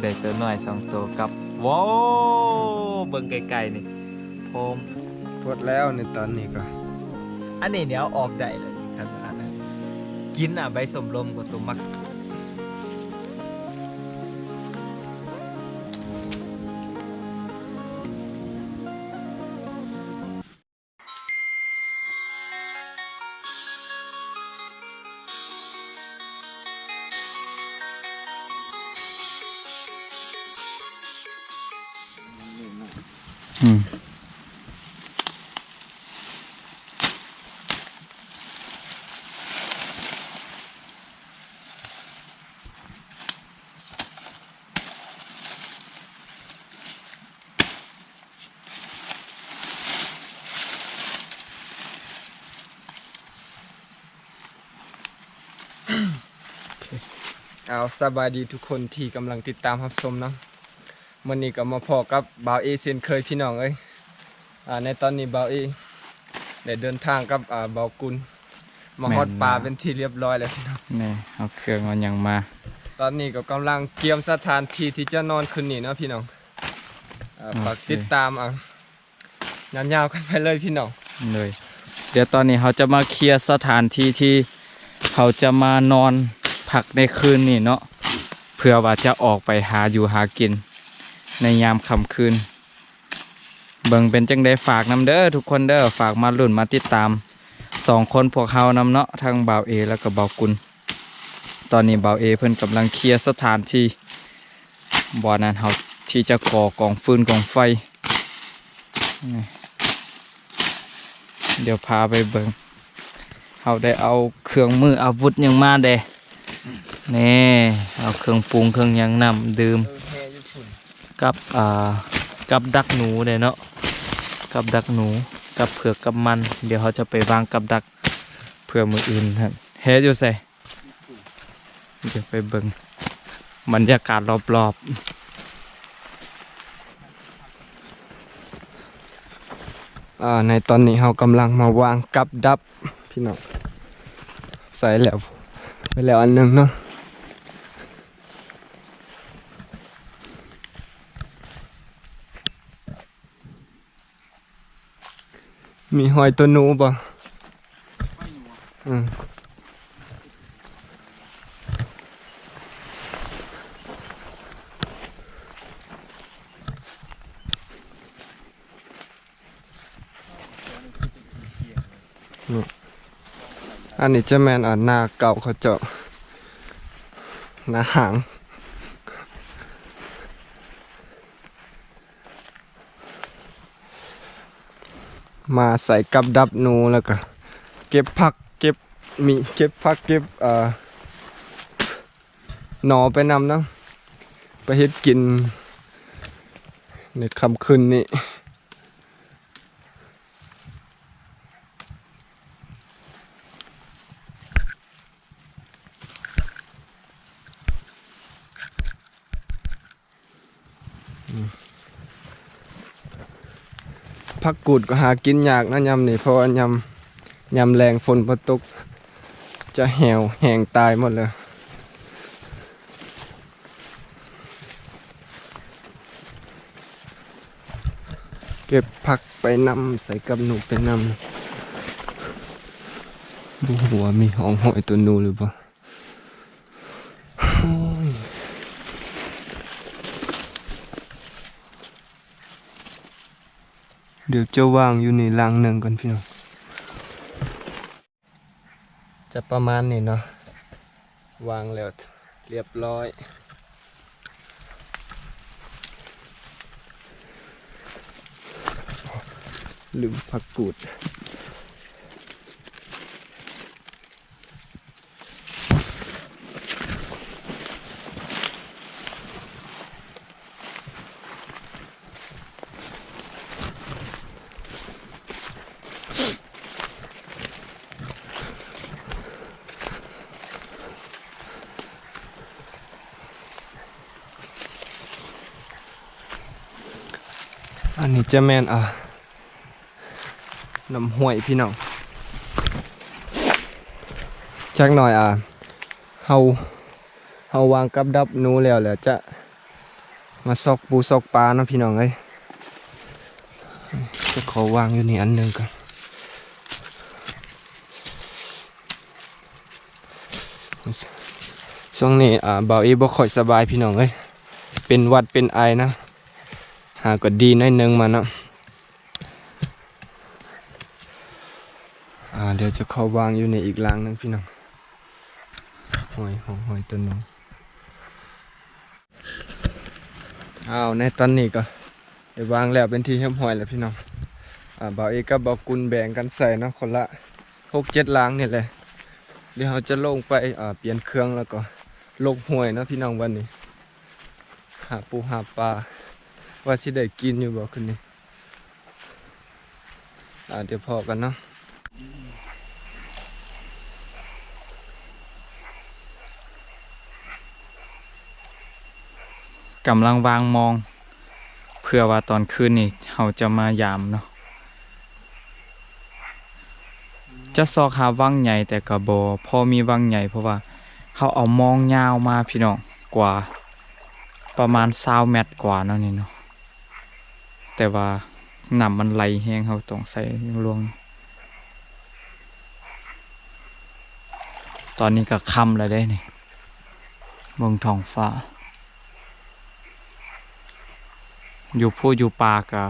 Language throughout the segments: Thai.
ได้ตัวหน่อยสองตัวกับว้าวเบิ่งไกลๆนี่โพมพดแล้วในตอนนี้ก็ อันนี้เดี๋ยวออกได้เลยครับอันนั้นกินอะใบสมลมกับตัวมัก เอาสบายดีทุกคนที่กำลังติดตามรับชมเนาะมันนี้ก็มาพอกับบ่าวเอเซียนเคยพี่น้องเอ้ยอ่าในตอนนี้บ่าวเอได้เดินทางกับอ่าบ่าวกุลมาฮอดปลาเป็นที่เรียบร้อยแล้วพี่น้องนี่เอาเครื่องมันยังมา ตอนนี้ก็กำลังเตรียมสถานที่ที่จะนอนคืนนี้เนาะพี่น้องอ่าฝากติดตามอะยาวๆกันไปเลยพี่น้องเลย เดี๋ยวตอนนี้เขาจะมาเคลียร์สถานที่ที่เขาจะมานอน พักในคืนนี้เนาะเพื่อว่าจะออกไปหาอยู่หากิน ในยามค่ำคืน เบิ่งเป็นจังได้ฝากนำเด้อทุกคนเด้อฝากมาลุ่นมาติดตามสองคนพวกเขานำเนาะทั้งบ่าวเอแล้วก็บ่าวกุลตอนนี้บ่าวเอเพิ่นกำลังเคลียร์สถานที่บ่อนั้นเขาที่จะก่อกองฟืนกองไฟ เดี๋ยวพาไปเบิงเขาได้เอาเครื่องมืออาวุธยังมาเด้ นี่เอาเครื่องปรุงเครื่องยังนำดื่มกับอ่ากับดักหนูเด้เนาะกับดักหนูกับเผือกกับมัน เดี๋ยวเขาจะไปวางกับดักเพื่อมืออื่นฮะเฮ็ดอยู่ใส่เดี๋ยวไปเบิงบรรยากาศรอบอ่าในตอนนี้เรากำลังมาวางกับดับพี่น้องใส่แล้วไปแล้วอันหนึงเนาะ มีหอยตัวหนูบ่อืมอันนี้จะแมนอ่าหน้าเก่าเขาเจาะหน้าหาง มาใส่กับดับหนูแล้วก็เก็บผักเก็บมีเก็บผักเก็บเอ่อหนอไปนำนะไปเฮ็ดกินในคำคืนนี้ ผักกูดก็หากินยากนะยำนี่เพราะว่ายำยำแรงฝนประตก จะแหวแห้งตายหมดเลยเก็บผักไปนำใส่กับหนูไปนำดูหัวมีหองหอยตัวนูหรือเปล่าโอ้ย เดี๋ยวจะวางอยู่ในรังหนึ่งก่อนพี่น้องจะประมาณนี้เนาะวางแล้วเรียบร้อยลืมผักกูด จะแมนอะน้ำห้วยพี่น้องจักหน่อยอะเฮาเฮาวางกับดับนูแล้วแล้วจะมาซอกปูซอกปลาเนาะพี่น้องเอ้ยจะขอวางอยู่นี่อันหนึ่งก่อนช่วงนี้อ่าบ่าวอีบ่ค่อยสบายพี่น้องเอ้ยเป็นวัดเป็นไอนะ หาก็ดีหน้อยหนึงมาเนาะอ่าเดี๋ยวจะเข้าวางอยู่ในอีกลังหนึงพี่น้องหอยหอยหอยตัวหนึงอ้าวในตอนนี้ก็ได้วางแล้วเป็นที่เรียบร้อยแล้วพี่น้องอ่าบ่าวเอกกับบ่าวกุลแบ่งกันใส่เนาะคนละหกเจ็ดลังเนี่แหละเดี๋ยวเราจะลงไปอ่าเปลี่ยนเครื่องแล้วก็ลงห้วยเนาะพี่น้องวันนี้หาปูหาปลา ว่าสิได้กินอยู่บ่คืนนี้อ่าเดี๋ยวพอกันเนาะกำลังวางมอง เพื่อว่าตอนคืนนี่เราจะมายามเนาะจะซอกหาวังใหญ่แต่ก็บ่พอมีวังใหญ่เพราะว่าเขาเอามองยาวมาพี่น้องกว่า ประมาณ20เมตรกว่าเนาะนี่เนาะ แต่ว่าน้ำมันไหลแห้งเขาต้องใส่ลวง ตอนนี้ก็ค่ำแล้วได้นี่เบิ่งทองฟ้า อยู่ผู้อยู่ปาก็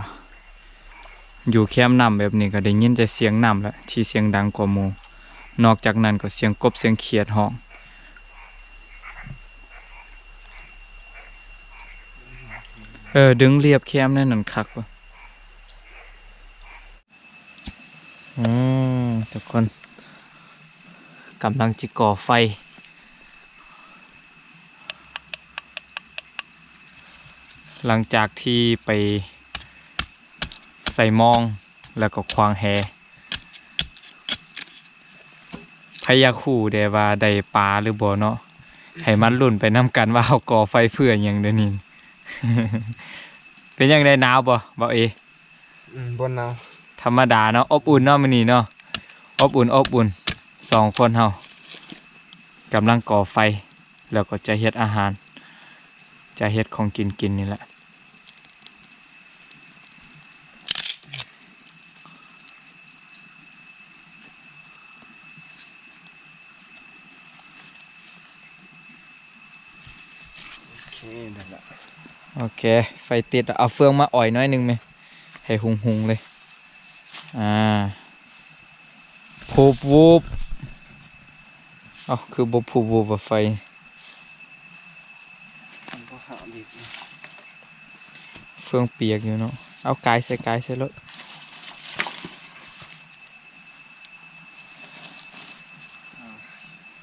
อยู่แคมน้ำแบบนี้ก็ได้ยินแต่เสียงน้ำแหละที่เสียงดังกว่าหมูนอกจากนั้นก็เสียงกบเสียงเขียดห้อง เออ ดึงเรียบแคมป์นั่นนั่นคักว่ะอืมทุกคนกำลังจิก่อไฟ หลังจากที่ไปใส่มองแล้วก็ควางแหพยาคู่เดว่าได้ปลาหรือบ่เนาะให้มันลุ่นไปน้ำกันว่าเอาก่อไฟเพื่อหยังเดี๋ยวนี้ เป็นยังไงหนาวบ่บ่เออืมบนน้ธรรมดาเนาะอบอุ่นเนาะมื้อนี้เนาะอบอุ่นอบอุ่นสองคนเฮากำลังก่อไฟ แล้วก็จะเฮ็ดอาหาร จะเฮ็ดของกินกินนี่แหละำโอเคนั่นแหละ โอเค ไฟติดเอาเฟืองมาอ่อยน้อยหนึงไหมให้หุงหุงเลย อ่าพูบวูบเอาคือบบพูบวูบไฟเฟืองเปียกอยู่เนาะเอากายใส่กายใส่รถ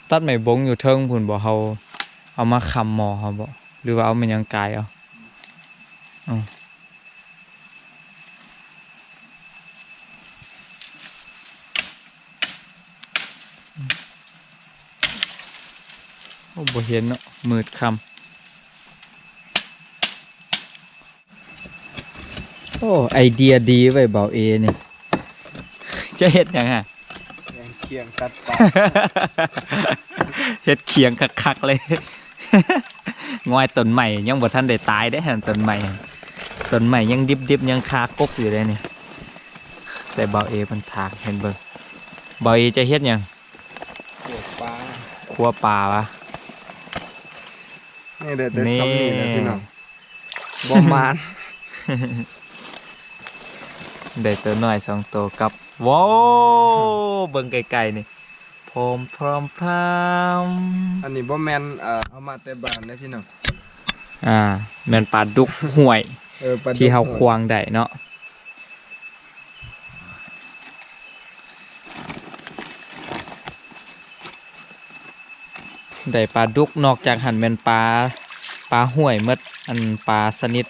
ตัดไหมบงอยู่เทิงพุ่นบ่เขาเอามาคำหมอเขาบ่หรือว่าเอามันยังกายเอา โอ้บ่เห็นเนาะมืดคำโอ้ ไอเดียดีไว้เบาเอเนี่ยจะเฮ็ดหยังอะแกงเคียงตัดปลาเฮ็ดเคียงคักๆเลย งอยต้นใหม่ยังบ่ทันได้ตายได้หั่นต้นใหม่ ต้นใหม่ยังดิบๆยังคากกอยู่เลยเนี่ยแต่เบาเอมันถากเห็นเบิ่งเบาเอจะเฮ็ดหยังเกี่ยวปลาคั่วปลาวะนี่เด็ดแต่นี่ซ้ำนี่นะพี่น้องบ่มานได้ตัวน้อยสองตัวกับว้าวเบิ่งไกลๆนี่พร้อมพร้อมพรามอันนี้บ่แม่นเอ่อเอามาแต่บ้านนะพี่น้องอ่าแม่นปลาดุกห่วยเออปลาดุกที่เฮาควางได้เนาะได้ปลาดุกนอกจากหันเป็นปลาปลาห่วยหมดอันปลาสนิท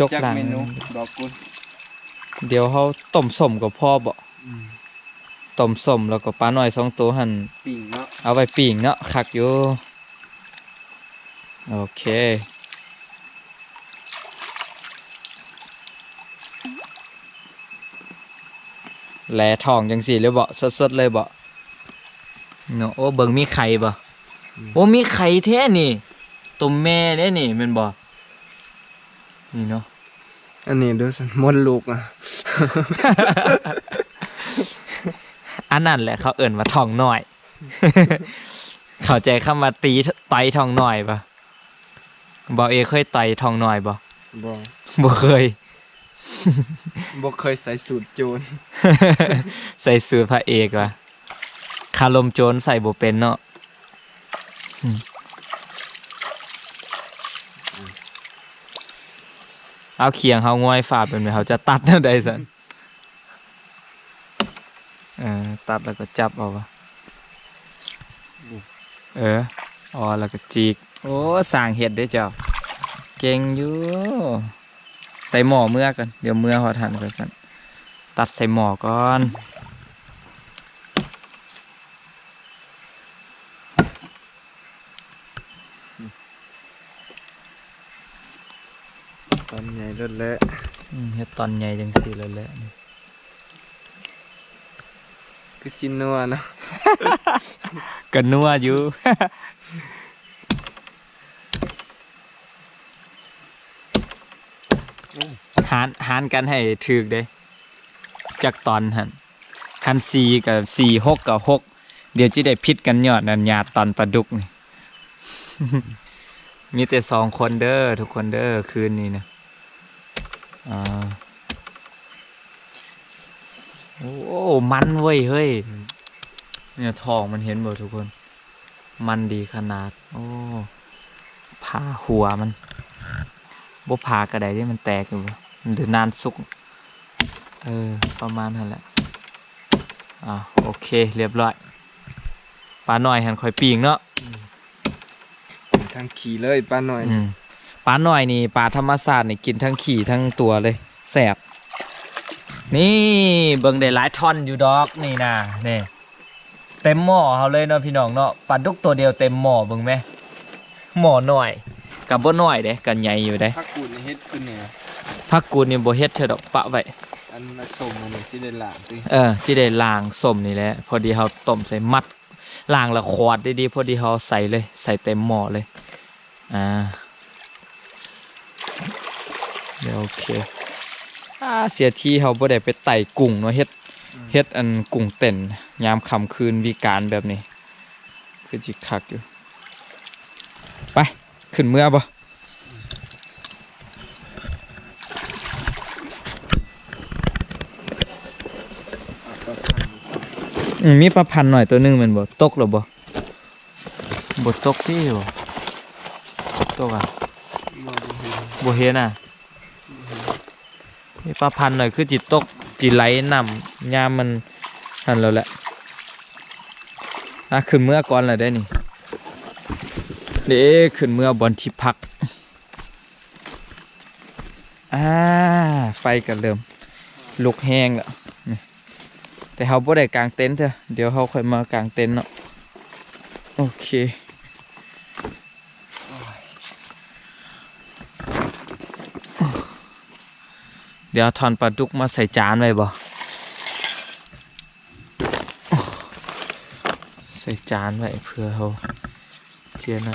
จกหลังเมนูดอกกุลเดี๋ยวเฮาต้มสมกับพ่อบ่ ต้มสมแล้วก็ปลาหน่อยสองตัวหันปิ่งเนาะเอาไปปิ่งเนาะคักอยู่โอเคหแหลทองจังสี่เลยบ่สดๆเลยบ่เนาะโอ้เบิ่งมีไข่บ่โอ้มีไข่แท้นี่ตัวแม่เด้นี่แม่นบ่นี่เนาะอันนี้ดูสิมดลูกอะ อันนั้นแหละเขาเอิ่นว่าทองน้อย เข้าใจคำว่าตีต่อยทองน้อยปะบ่เอเคยต่อยทองน้อยบ่บ่บ่เคยบ่เคยใส่สูตรโจรใส่สูทพระเอกว่ะคาลมโจรใส่บ่เป็นเนาะอืมเอาเคียงเฮาง่อยฝาเป็นไงเขาจะตัดแนวใดสันเออ ตัดแล้วก็จับเอาวะเอออ๋อแล้วก็จีก โอ้สร้างเห็ดได้อเจ้า เก่งอยู่ใส่หม้อเมื่อกันเดี๋ยวเมื่อหอทันกันสันตัดใส่หม้อก่อนตอนใหญ่รถแล้วอืมเฮ็ดตอนใหญ่จังสี่เลยแหละนี่ คือสินัวเนาะ ก็นัวอยู่ หารหารกันให้ถึกเด้จากตอนหันคันสี่กับสี่หกกับหกเดี๋ยวจะได้พิดกันยอดนันยาตอนปลาดุกนี่ มีแต่สองคนเด้อทุกคนเด้อคืนนี้นะอ่าโอ้ มันเว้ยเฮ้ย เนี่ยทองมันเห็นหมดทุกคน มันดีขนาด โอ้ผ่าหัวมันบ่ผ่ากระไดที่มันแตกอยู่บ่หรือนานสุก เออ ประมาณนั้นแหละ อ่าโอเค เรียบร้อยปลาหน่อยหันคอยปีงเนาะทางขี่เลยป้าหน่อยอืมปลาหน่อยนี่ปลาธรรมศาสตร์นี่กินทั้งขี่ทั้งตัวเลยแสบ นี่เบิ่งได้หลายท่อนอยู่ดอกนี่นะนี่เต็มหม้อเขาเลยเนาะพี่น้องเนาะปลาดุกตัวเดียวเต็มหม้อเบิ่งไหมหม้อหน่อยกับบ่น้อยเด้กันใหญ่อยู่เด้พักกูดนี่เฮ็ดขึ้นเนี่ยพักกูดนี่บ่เฮ็ดเถอะดอกปะไว้อันน่ะส่งมานี่สิได้ล่างติเออจิได้ล้างส้มนี่แหละพอดีเฮาต้มใส่มัดล้างแล้วขวดดีๆพอดีเฮาใส่เลย ใส่เต็มหม้อเลยอ่าเดี๋ยวโอเค อ่าเสียที่เฮาบ่ได้ไปไต่กุ้งเนาะเฮ็ดเฮ็ดอันกุ้งเต้นยามค่ำคืนวิการแบบนี้ คือจิคักอยู่ ไป ขึ้นเมื่อบ่อืมมีปลาพันธุ์หน่อยตัวหนึงแมันบ่ตกหรอบ่บ่ตกที่บ่ตกอะบ่บ่เห็นบ่เห็นอะ มีปลาพันหน่อยคือจิตตกจิไหลน้ำยามมันนั่นแล้วแหละอะขึ้นเมื่อก่อนแล้วได้นี่เด้ขึ้นเมื่อบนที่พักอ่าไฟก็เริ่มลุกแห้งแล้วแต่เขาบ่ได้กางเต็นท์เถอะเดี๋ยวเขาค่อยมากางเต็นท์เนาะโอเค เดี๋ยวเอนปลาดุกมาใส่จานไว้บ่ใส่จานไว้เพื่อเขาเชียนะ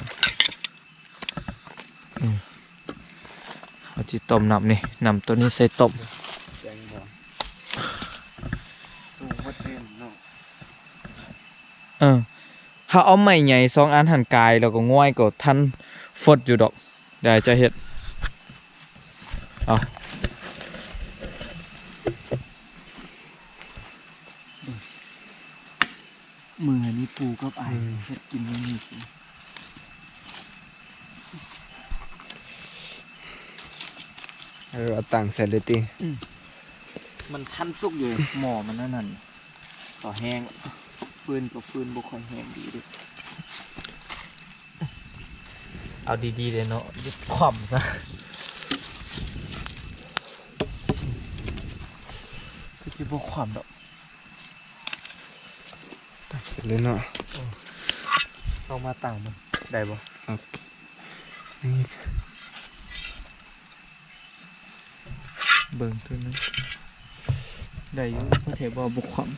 อืมเอาจิต้มนำนี่นำตัวนี้ใส่ต้มแจงบ่สูงบ่เต็มเนาะเออถ้าเอาไม้ใหญ่สองอันหันกายแล้วก็ง่อยก็ทันฟดอยู่ดอก ได้จะเฮ็ดเอา มือนี่ปูกับ ไอายเฮ็ดกินมันนี่สิเออเอาตังค์ใส่เลยติมันทันสุกอยู่หมอมันนั่นนั่นต่อแห้งฟืนกับฟืนบ่ค่อยแห้งดีเดิเอาดีๆเลยเนาะยึดความซะคือสิบ่ความดอกตัก เสร็จเลยเนาะเอามาต่างมันได้บ่นี่เบิ่งตัวนึงได้อยู่บ่เทบ่บุกความ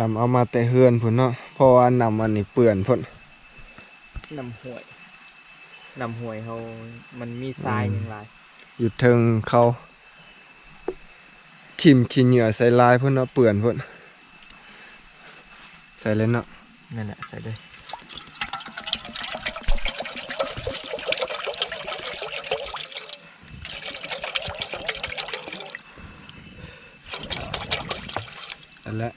นำเอามาแต่เฮือนพุ่นเนาะเพราะว่านำอันนี้เปื่อนพุ่นนำห้วยนำห้วยเฮามันมีทรายอย่างหลายอยู่เทิงเขา ทิมขี้เหงื่อใส่ลายพุ่นเนาะเปื่อนพุ่นใส่เลยเนาะนั่นแหละใส่เลยนั่นแหละ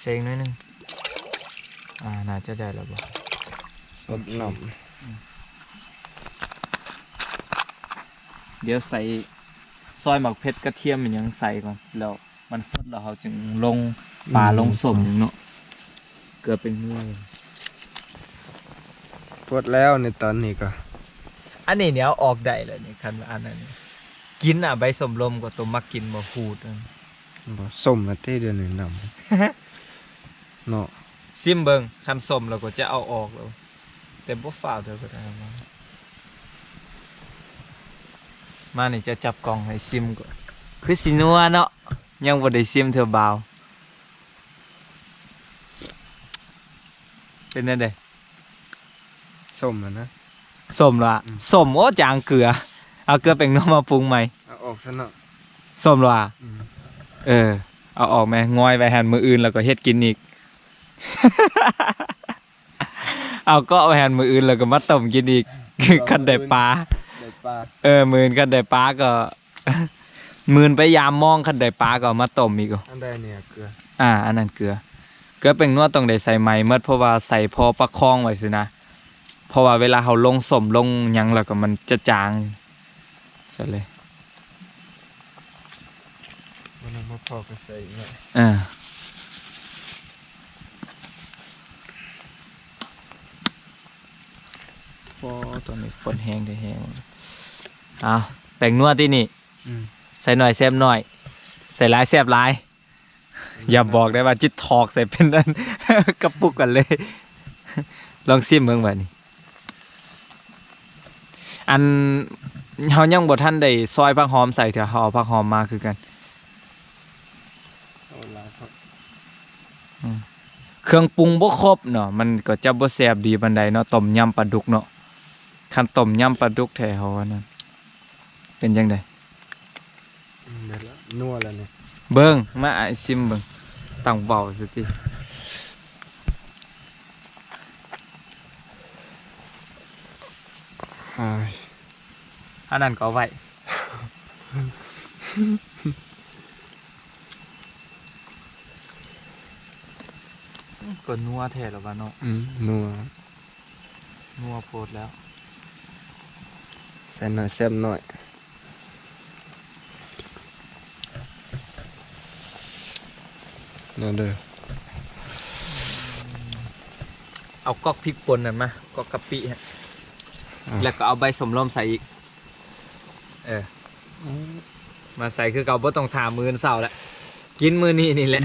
เซงหนิดนึงอ่าน่าจะได้แล้วบ่สดนเดี๋ยวใส่ ซอยหมักเพชรกระเทียมมันยังใส่ก่อนแล้วมันฟดแล้วเราจึงลงำปลาลงสมเนาะเกลือเป็นห้วยพดแล้วในตอนนี้ก็อันนี้เนี่ยเอาออกได้เลยนี่คันว่าอันนั้นนี่กินอะใบสมลมก็ตัวมักกินบ่พูดนั่นบ่ส้มมาเต้เดือนนี้นำ เนาะ ซิมเบิงคันสมแล้วก็จะเอาออกแล้วแต่บ่ฝ่าวเธอก็ได้มา มานี่จะจับกล่องให้ซิมก่อนคือสินัวเนาะยังบ่ได้ซิมเธอบ่าวเป็นจังไดส้มอะนะสมละสมโอ้จางเกลือ เอาเกลือเป็นน้ำมาปรุงใหม่เอาออกซะเนาะสมละอืมเออ เอาออกไหมงอยไปหันมืออื่นแล้วก็เฮ็ดกินอีก เอาก็เอาไปหันมืออื่นแล้วก็มาต้มกินอีกคือคันได้ปลาได้ ปลาเออมือนคันได้ปลาก็ มือนไปยามมองคันได้ปลาก็เอามาต้มอีกอะอันใดเนี่ยเกลืออ่า อันนั้นเกลือ เกลือเป็นนวดต้องได้ใส่ไหมเมื่อเพราะว่าใส่พอประคองไว้สินะเพราะว่าเวลาเขาลงสมลงหยังแล้วก็มันจะจางใส่เลยวันนั้นบ่พอก็ใส่อีกหน่อยอ่าพอตอนนี้ฝนแห้งได้แห้งเอาแต่งนวดที่นี่อืมใส่หน่อยแซบหน่อย ใส่หลายแซบหลาย อย่าบอกได้ว่าจิตทอกใส่เป็นนั่นกระปุกกันเลย ลองซิมเบิ่งบัดนี้ อันเฮายังบ่ทันได้ซอยผักหอมใส่เถอะเฮาเอาผักหอมมาคือกันเอาหลายครับเครื่องปรุงบ่ครบเนาะมันก็จะบ่แซ่บดีปานใดเนาะต้มยำปลาดุกเนาะคันต้มยำปลาดุกแท้เฮาว่านั่น เป็นจังไดอืมเดี๋ยวละนัวแล้วเนี่ยเบิ่งมาไอซิมเบิ่งต้องเว้าซะติหายอันนั้นก็เอาไว้ ก็นัวแท้แล้วว่าเนาะอืมนัว นัวโพดแล้ว ใส่หน่อยแซ่บหน่อย นั่นเด้อเอาก๊อกพริกป่นนั่นมาก๊อกกะปิฮะแล้วก็เอาใบสมลมใส่อีก เออ มาใส่คือเก่าบ่ต้องถามมืออนเสาร์ละกินมือนี้นี่แหละ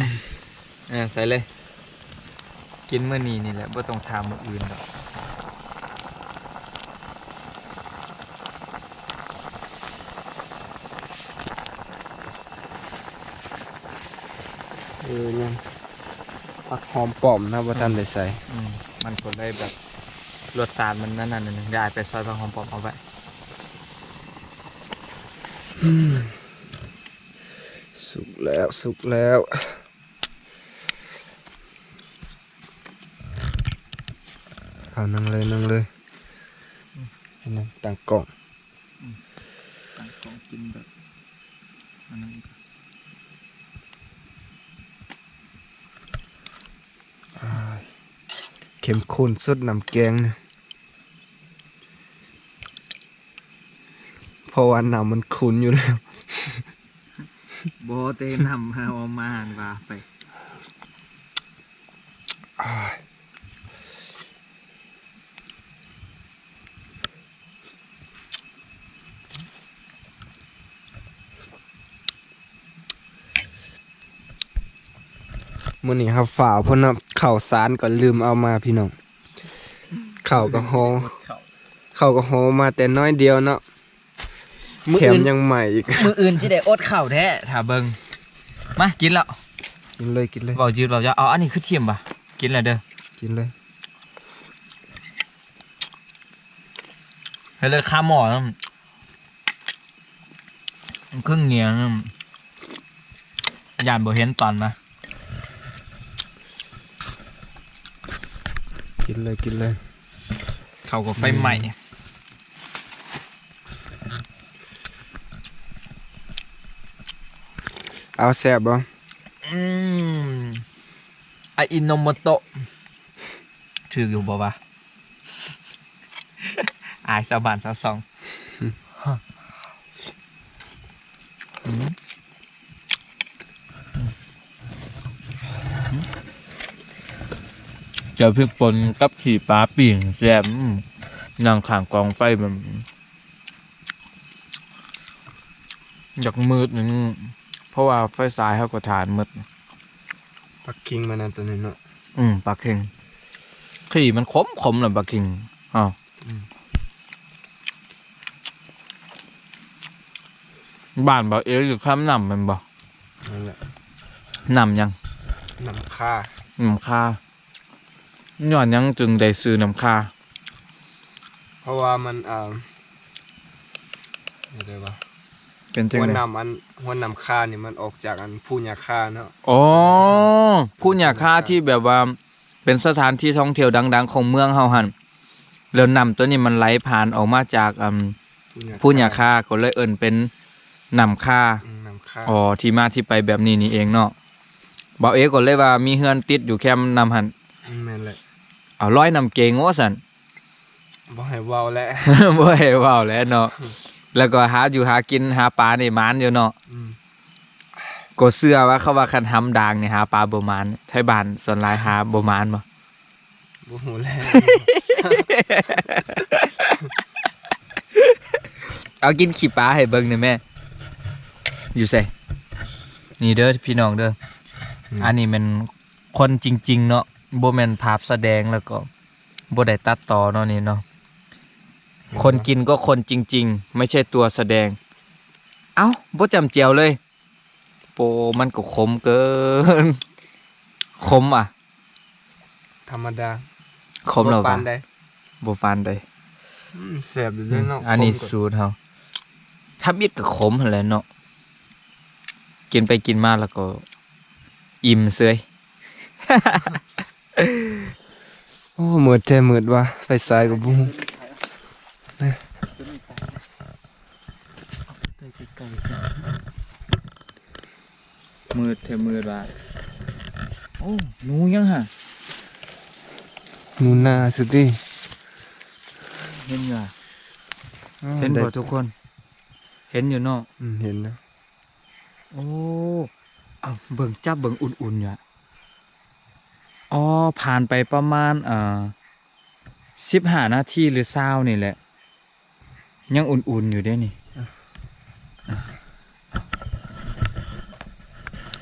เอ่าใส่เลย กินมือนี้นี่แหละบ่ต้องถามมืออื่นหรอก เออยังผักหอมป้อมนะบ่ทันได้ใส่อืมมันก็เลยแบบรสชาติมันนั่นนั่นนึงได้ไปซอยบางหอมปอมเอาไว้สุกแล้วสุกแล้วเอานั่งเลยนั่งเลยนั่งตั้งกล้อง ตั้งของกินแบบอันนั้นก็ เข้มข้นสุดน้ำแกงเนี่ยเพราะว่าน้ำมันขุนอยู่แล้ว โบเตนำเอามาหานว่าไป มื่อนี้ครับฝ่าวเพราะนะข่าวสารก็ลืมเอามาพี่น้องข่าวก็ฮอเขาเขาก็โหมาแต่น้อยเดียวเนาะมือแถมอื่นยังใหม่อีกมืออื่นที่ได้อดข้าวแท้ถ้าเบิ่งมากินแล้วกินเลยกินเลยเบาจืดเบาจ้าอ๋ออันนี้คือเทียมป่ะกินแล้วเด้อกินเลยให้เลยข้ามหม้อนะเครื่องเหนียวนะยานบ่เห็นตอนมา กินเลยกินเลย เขาก็ไฟใหม่ เอาแซ่บบ่อืมไออินโนโมโตะถืออยู่บ่วะอายสาวบานสาวสอง เจอพริกป่นกับขี่ปลาปิ่งแซมนั่งข้างกองไฟมันอยากมืดนึงเพราะว่าไฟสายเขาก็ทานมืดปักกิ่งมานั่นตัวนี้เนาะอืมปลาเค็งขี่มันขมขมเหรอปลาเค็งอ้าวอืมบ้านบอกเอ๋อยู่ข้ามนำแมันบอกนั่นแหละนำยังน้ำค่าน้ำคา ย้อนยังจึงได้ซื้อน้ำคาเพราะว่ามันอ่าเรียกได้ว่าเป็นจังหัวไดน้ำอันหัวน้ำค่านี่มันออกจากอันผู้ยาค่าเนาะอ๋อผู้หยาคาที่แบบว่าเป็นสถานที่ท่องเที่ยวดัง ๆ ของเมืองเฮาหันแล้วนำตัวนี้มันไหลผ่านออกมาจากอืมผู้หยาคาก็เลยเอิ้นเป็นนำคา อืมน้ำค่าอ๋อที่มาที่ไปแบบนี้นี่เองเนาะบอกเอ๋ก็เลยว่ามีเฮือนติดอยู่แคมป์นำหันอืมแม่นแหละ เอาร้อยนำเกงว่าสันบ่ให้เว้าแล้วบ่ให้เว้าแหล้วเนาะแล้วก็หาอยู่หากินหาปลานี่หมานอยู่เนาะอืมก็เชื่อว่าเขาว่าคันหำดางนี่หาปลาบ่หมานไทบ้านส่วนหลายหาบ่หมานบ่บ่ฮู้แล้วเอากินขี้ปลาให้เบิ่งหน่อยแม่ อยู่ไสนี่เด้อพี่น้องเด้ออมอันนี้มันคนจริง ๆ เนาะ บ่แม่นภาพแสดงแล้วก็บ่ได้ตัดต่อเนาะนี่เนาะคนกินก็คนจริง ๆ ไม่ใช่ตัวแสดง เอ้าบ่จำเจียวเลย โปมันก็ขมเกิน ขมอะ ธรรมดาขมแล้วบ่ปาปะนใดบ่ปานใดอืมแซ่บอยู่เด้อเนาะอันนี้ผมก็สูตรเฮาถ้ามิดก็ขมหั่นแหละเนาะกินไปกินมาแล้วก็ อิ่มเสย โอ้มืดแท้มืดว่ะไฟสายก็บ่ฮู้มืดเทมืดว่าโอ้หนูยังฮะหนูนาสุดดิเห็นอยู่อะอ้าวเห็นได้บ่ทุกคน เห็นอยู่เนาะอืมเห็นนะโอ้เอาเบิ่งจับเบิ่งอุ่นๆอยู่อะ อ๋อผ่านไปประมาณเอ่อสิบห้านาทีหรือเศร้านี่แหละ ยังอุ่นๆอยู่เด้นี่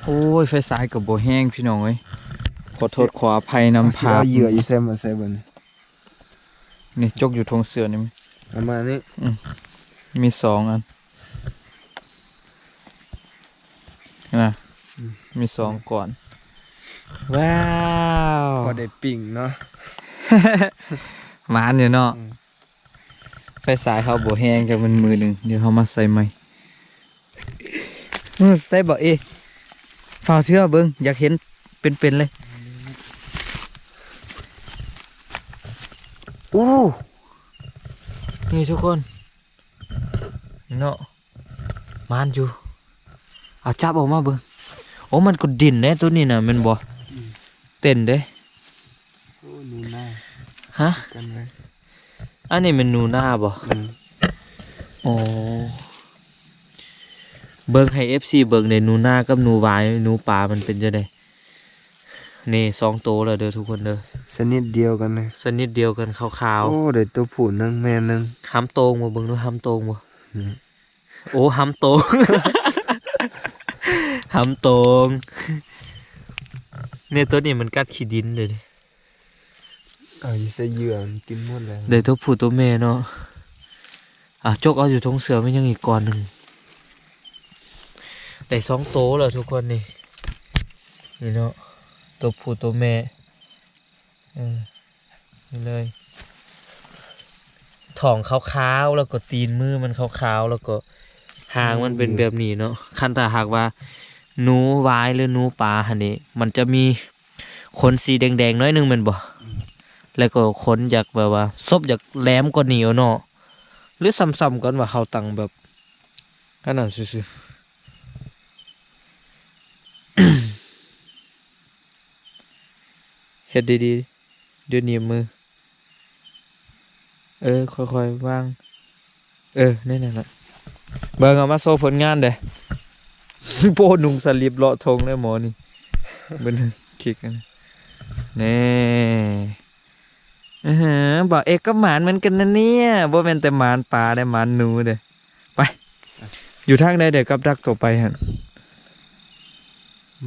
โอ้ยไฟสายกับโบแห้งพี่น้องเอ้ยขอโทษขออภัยนำพาเอาเหยื่ออยู่ใส่มาใส่บ่นนี่จกอยู่ทงเสือนี่ประมาณนี้มีสองอันนะมีสองก่อน ว้าวพอได้ปิ่งเนาะหมานอยู่เนาะอืมไฟสายเขาโบแห้งจากมันมือหนึ่งเดี๋ยวเขามาใส่ใหม่อื้อใส่บ่เอฝ้าวเชื่อเบิ้งอยากเห็นเป็นๆเลยอู้นี่ทุกคนนี่เนาะมานอยู่เอาจับออกมาเบิ้งโอ้มันก็ดินเด้ตัวนี้น่ะแมันบ่ เต้นเด้โอ้หนูนาฮะ กันเลยอันนี้เป็นหนูหน้าบ่อืมอ๋อเบิ่งให้ FC เบิ่งในหนูหน้ากับหนูหวายหนูป่ามันเป็นจังไดนี่สองโตวแล้วเด้อทุกคนเด้อสนิทเดียวกันเลยสนิทเดียวกันขาวโอ้ได้ตัวผู้หนึงแม่หนึง ๆห้ำโตงบ่เบิ่งดูห้ำโตงบ่อืม โอ้ห้ำโตงห้ำโตง เนี่ยตัวนี้มันกัดขี้ดินเลยดิเอาอยู่ใส่เหยื่อมันกินหมดแล้วได้ตัวผู้ตัวแม่เนาะอะจกเอาอยู่ทงเสือไม่ยังอีกก่อนหนึ่งได้สองโตวแล้วทุกคนนี่นี่เนาะตัวผู้ตัวแม่เออนี่เลยท้องขาวๆแล้วก็ตีนมือมันขาวๆแล้วก็หางมันเป็นแบบนี้เนาะคันถ้าหากว่า หนูวายหรือหนูปลาหันนี้มันจะมีขนสีแดงๆน้อยหนึงแมันบ่แล้วก็ขนจากแบบว่าซบจากแหลมกว่าเหนียวเนาะหรือซ้ำๆกันว่าเขาตังแบบอันนั้นซื่อเฮ็ดดีๆเดี๋ยวนี้มือ เออ ค่อยๆวาง เออนี่นั่นแหละเบิ่งเอามาโซ่ผลงานเด้ โปนุงสลิปเลาะทงได้หมอนี่เบิ่งคลิกกันนี่อือฮะบอกเอกก็หมานเหมือนกันนะเนี่ยบ่แม่นแต่หมานปลาได้หมานหนูเด้ไป อยู่ทางใดเดี๋ยวกับดักตัวไปฮะ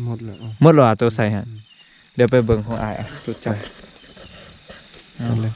หมดแล้วเอาหมดแล้วอะตัวใส่ฮะเดี๋ยวไปเบิ่งของอายอะจุดใจเอาเลย